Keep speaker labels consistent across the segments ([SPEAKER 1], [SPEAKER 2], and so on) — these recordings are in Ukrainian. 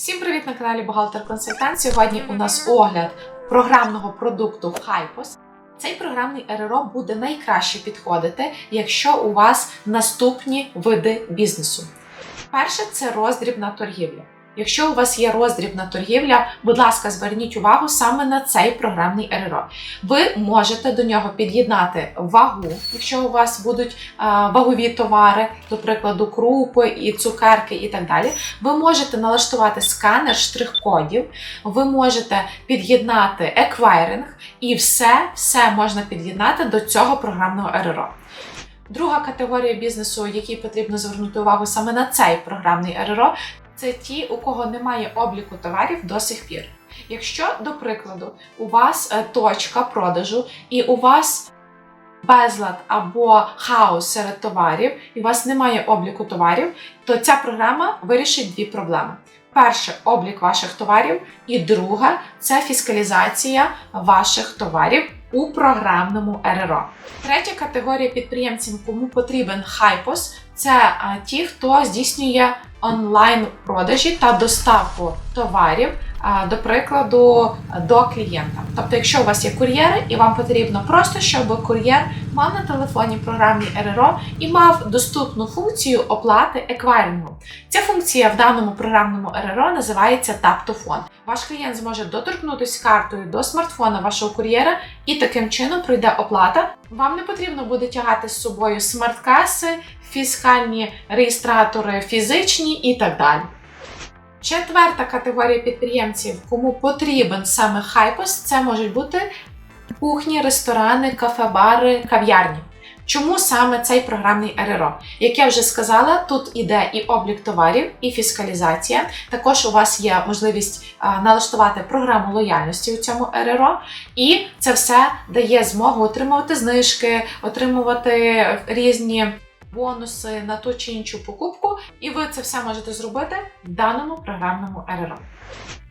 [SPEAKER 1] Всім привіт на каналі Бухгалтер Консультант. Сьогодні у нас огляд програмного продукту Hypos. Цей програмний РРО буде найкраще підходити, якщо у вас наступні види бізнесу. Перше це роздрібна торгівля. Якщо у вас є роздрібна торгівля, будь ласка, зверніть увагу саме на цей програмний РРО. Ви можете до нього під'єднати вагу, якщо у вас будуть вагові товари, до прикладу, крупи і цукерки і так далі. Ви можете налаштувати сканер штрих-кодів, ви можете під'єднати еквайринг, і все, все можна під'єднати до цього програмного РРО. Друга категорія бізнесу, якій потрібно звернути увагу саме на цей програмний РРО, це ті, у кого немає обліку товарів до сих пір. Якщо, до прикладу, у вас е, точка продажу і у вас безлад або хаос серед товарів, і у вас немає обліку товарів, то ця програма вирішить дві проблеми. Перше облік ваших товарів, і друга це фіскалізація ваших товарів у програмному РРО. Третя категорія підприємців, кому потрібен Hypos, це ті, хто здійснює онлайн продажі та доставку товарів, до прикладу, до клієнта. Тобто, якщо у вас є кур'єри, і вам потрібно просто, щоб кур'єр мав на телефоні програмні РРО і мав доступну функцію оплати еквайрингу. Ця функція в даному програмному РРО називається Phone. Ваш клієнт зможе доторкнутися картою до смартфона вашого кур'єра і таким чином пройде оплата. Вам не потрібно буде тягати з собою смарт-каси, фіскальні реєстратори фізичні і так далі. Четверта категорія підприємців, кому потрібен саме хайпос, це можуть бути кухні, ресторани, кафе-бари, кав'ярні. Чому саме цей програмний РРО? Як я вже сказала, тут іде і облік товарів, і фіскалізація. Також у вас є можливість налаштувати програму лояльності у цьому РРО, і це все дає змогу отримувати знижки, отримувати різні бонуси на ту чи іншу покупку, і ви це все можете зробити в даному програмному РРО.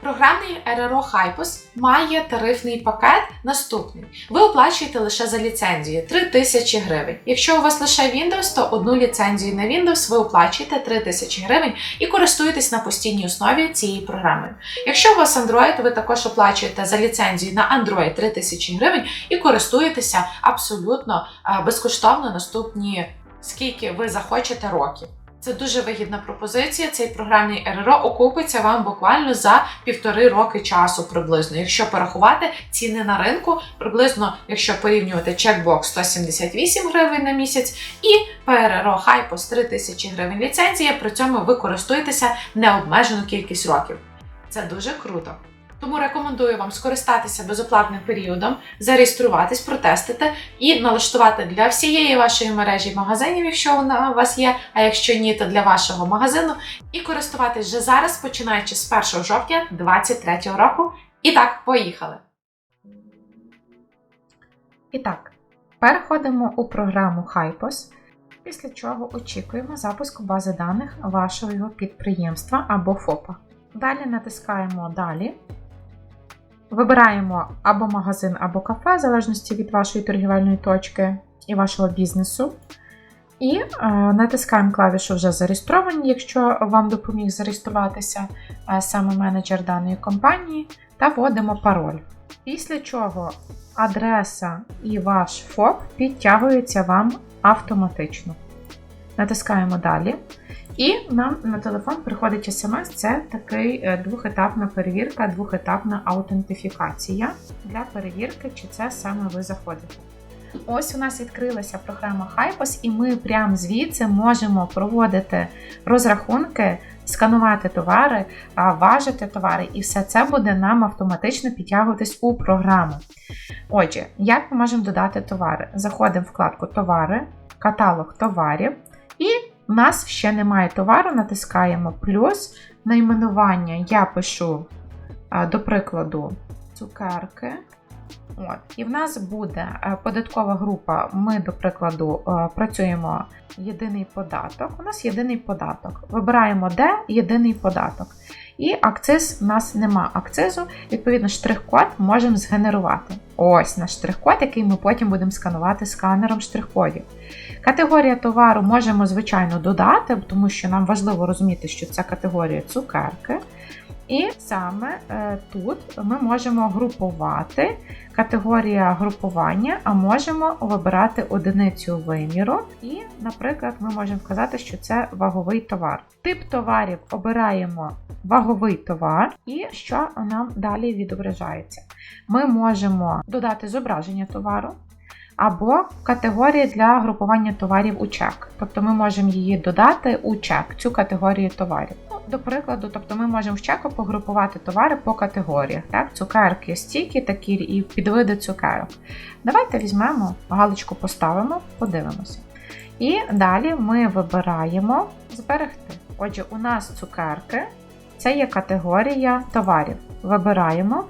[SPEAKER 1] Програмний РРО Hypos має тарифний пакет наступний. Ви оплачуєте лише за ліцензію 3000 гривень. Якщо у вас лише Windows, то одну ліцензію на Windows ви оплачуєте 3000 гривень і користуєтесь на постійній основі цією програмою. Якщо у вас Android, ви також оплачуєте за ліцензію на Android 3000 гривень і користуєтеся абсолютно е, безкоштовно наступні скільки ви захочете років. Це дуже вигідна пропозиція. Цей програмний РРО окупиться вам буквально за півтори роки часу приблизно. Якщо порахувати ціни на ринку, приблизно, якщо порівнювати чекбокс 178 гривень на місяць і ПРРО Hypos 3000 гривень ліцензія, при цьому ви користуєтеся необмежену кількість років. Це дуже круто. Тому рекомендую вам скористатися безоплатним періодом, зареєструватись, протестити і налаштувати для всієї вашої мережі магазинів, якщо вона у вас є, а якщо ні, то для вашого магазину. І користуватись вже зараз, починаючи з 1 жовтня 2023 року. І так, поїхали! І так, переходимо у програму Hypos, після чого очікуємо запуску бази даних вашого підприємства або ФОПа. Далі натискаємо Далі. Вибираємо або магазин, або кафе, в залежності від вашої торгівельної точки і вашого бізнесу. І е, натискаємо клавішу вже зареєстровані, якщо вам допоміг зареєструватися е, саме менеджер даної компанії, та вводимо пароль. Після чого адреса і ваш ФОП підтягуються вам автоматично. Натискаємо Далі. І нам на телефон приходить смс. Це такий е, двохетапна перевірка, двохетапна аутентифікація для перевірки, чи це саме ви заходите. Ось у нас відкрилася програма Hypos, і ми прямо звідси можемо проводити розрахунки, сканувати товари, важити товари, і все це буде нам автоматично підтягуватись у програму. Отже, як ми можемо додати товари? Заходимо в вкладку Товари, каталог товарів у нас ще немає товару, натискаємо плюс найменування. Я пишу, до прикладу, цукерки. От. І в нас буде податкова група. Ми, до прикладу, працюємо єдиний податок. У нас єдиний податок. Вибираємо де єдиний податок. І акциз у нас нема акцизу, відповідно, штрих-код можемо згенерувати. Ось наш штрих-код, який ми потім будемо сканувати сканером штрих-кодів. Категорія товару можемо, звичайно, додати, тому що нам важливо розуміти, що це категорія цукерки.
[SPEAKER 2] І саме е, тут ми можемо групувати категорія групування, а можемо вибирати одиницю виміру. І, наприклад, ми можемо вказати, що це ваговий товар. Тип товарів обираємо ваговий товар, і що нам далі відображається. Ми можемо додати зображення товару. Або категорія для групування товарів у чек. Тобто ми можемо її додати у чек, цю категорію товарів. Ну, До прикладу, тобто ми можемо в чеку погрупувати товари по категоріях. Так? Цукерки, стійки такі і підвиди цукерок. Давайте візьмемо, галочку поставимо, подивимося. І далі ми вибираємо зберегти. Отже, у нас цукерки це є категорія товарів. Вибираємо.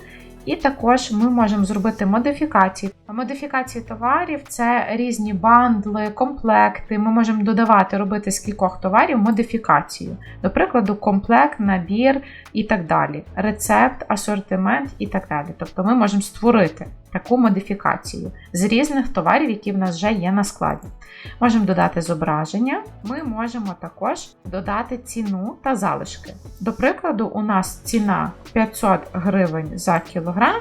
[SPEAKER 2] І також ми можемо зробити модифікації. Модифікації товарів це різні бандли, комплекти. Ми можемо додавати, робити з кількох товарів модифікацію. До прикладу, комплект, набір і так далі. Рецепт, асортимент і так далі. Тобто ми можемо створити таку модифікацію з різних товарів, які в нас вже є на складі. Можемо додати зображення, ми можемо також додати ціну та залишки. До прикладу, у нас ціна 500 гривень за кілограм,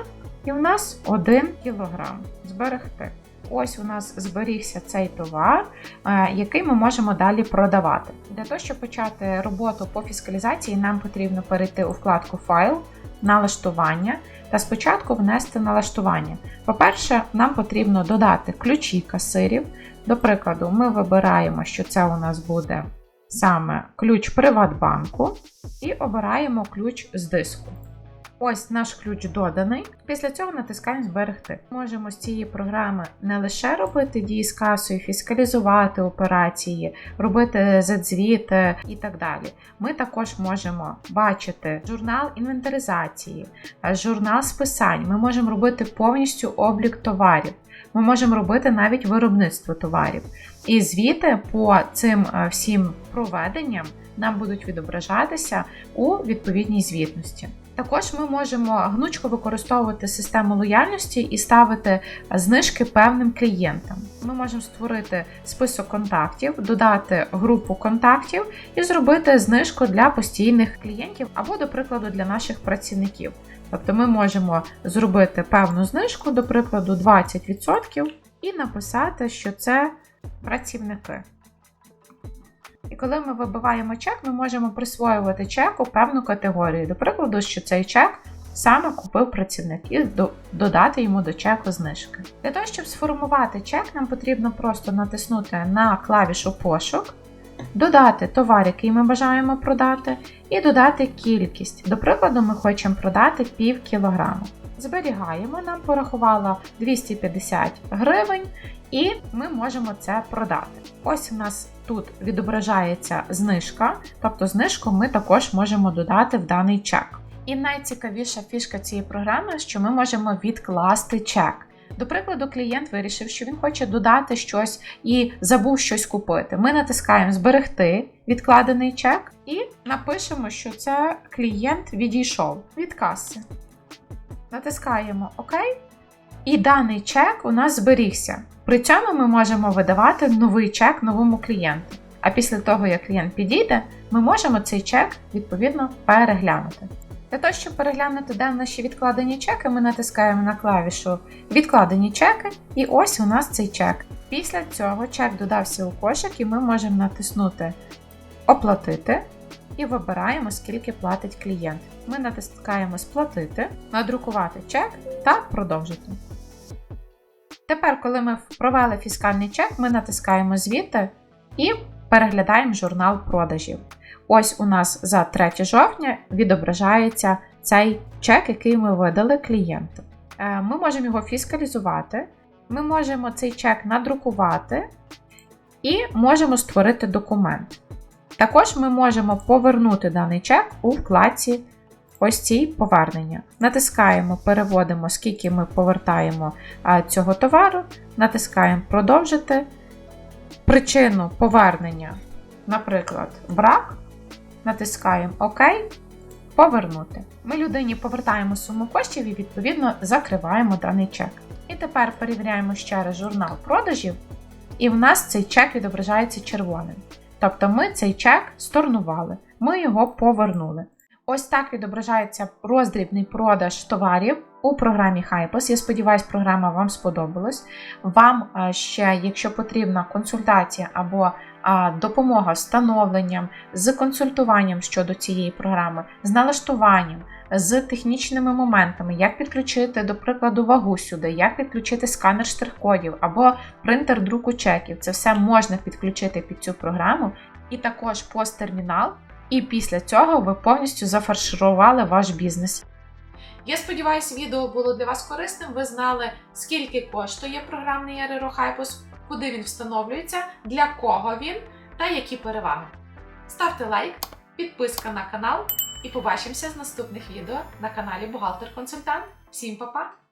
[SPEAKER 2] і у нас 1 кілограм. Зберегти. Ось у нас зберігся цей товар, е, який ми можемо далі продавати. Для того, щоб почати роботу по фіскалізації, нам потрібно перейти у вкладку Файл, налаштування та спочатку внести налаштування. По-перше, нам потрібно додати ключі касирів. До прикладу, ми вибираємо, що це у нас буде саме ключ Приватбанку, і обираємо ключ з диску. Ось наш ключ доданий. Після цього натискаємо Зберегти. Можемо з цієї програми не лише робити дії з касою, фіскалізувати операції, робити задзвіти і так далі. Ми також можемо бачити журнал інвентаризації, журнал списань. Ми можемо робити повністю облік товарів. Ми можемо робити навіть виробництво товарів. І звіти по цим всім проведенням нам будуть відображатися у відповідній звітності. Також ми можемо гнучко використовувати систему лояльності і ставити знижки певним клієнтам. Ми можемо створити список контактів, додати групу контактів і зробити знижку для постійних клієнтів або, до прикладу, для наших працівників. Тобто ми можемо зробити певну знижку, до прикладу, 20%, і написати, що це працівники. І коли ми вибиваємо чек, ми можемо присвоювати чеку певну категорію. До прикладу, що цей чек саме купив працівник і додати йому до чеку знижки. Для того, щоб сформувати чек, нам потрібно просто натиснути на клавішу пошук, додати товар, який ми бажаємо продати, і додати кількість. До прикладу, ми хочемо продати пів кілограму. Зберігаємо, нам порахувало 250 гривень, і ми можемо це продати. Ось у нас тут відображається знижка, тобто знижку ми також можемо додати в даний чек. І найцікавіша фішка цієї програми, що ми можемо відкласти чек. До прикладу, клієнт вирішив, що він хоче додати щось і забув щось купити. Ми натискаємо Зберегти відкладений чек і напишемо, що це клієнт відійшов від каси. Натискаємо ОК. І даний чек у нас зберігся. При цьому ми можемо видавати новий чек новому клієнту. А після того, як клієнт підійде, ми можемо цей чек відповідно переглянути. Для того, щоб переглянути, де наші відкладені чеки, ми натискаємо на клавішу Відкладені чеки, і ось у нас цей чек. Після цього чек додався у кошик, і ми можемо натиснути Оплатити і вибираємо, скільки платить клієнт. Ми натискаємо Сплатити, надрукувати чек та продовжити. Тепер, коли ми провели фіскальний чек, ми натискаємо звіти і переглядаємо журнал продажів. Ось у нас за 3 жовтня відображається цей чек, який ми видали клієнту. Е, ми можемо його фіскалізувати, ми можемо цей чек надрукувати і можемо створити документ. Також ми можемо повернути даний чек у вкладці ось цій повернення. Натискаємо, переводимо, скільки ми повертаємо цього товару, натискаємо Продовжити. Причину повернення, наприклад, брак. Натискаємо ОК. Повернути. Ми людині повертаємо суму коштів і, відповідно, закриваємо даний чек. І тепер перевіряємо ще раз журнал продажів, і в нас цей чек відображається червоним. Тобто ми цей чек сторнували, ми його повернули. Ось так відображається роздрібний продаж товарів у програмі Hypos. Я сподіваюся, програма вам сподобалась. Вам е, ще, якщо потрібна консультація або допомога встановленням, з консультуванням щодо цієї програми, з налаштуванням, з технічними моментами, як підключити, до прикладу, вагу сюди, як підключити сканер штрих-кодів або принтер друку чеків. Це все можна підключити під цю програму, і також посттермінал. І після цього ви повністю зафарширували ваш бізнес.
[SPEAKER 1] Я сподіваюся, відео було для вас корисним. Ви знали, скільки коштує програмний РРО Hypos, куди він встановлюється, для кого він та які переваги. Ставте лайк, підписка на канал і побачимося з наступних відео на каналі Бухгалтер Консультант. Всім па-па!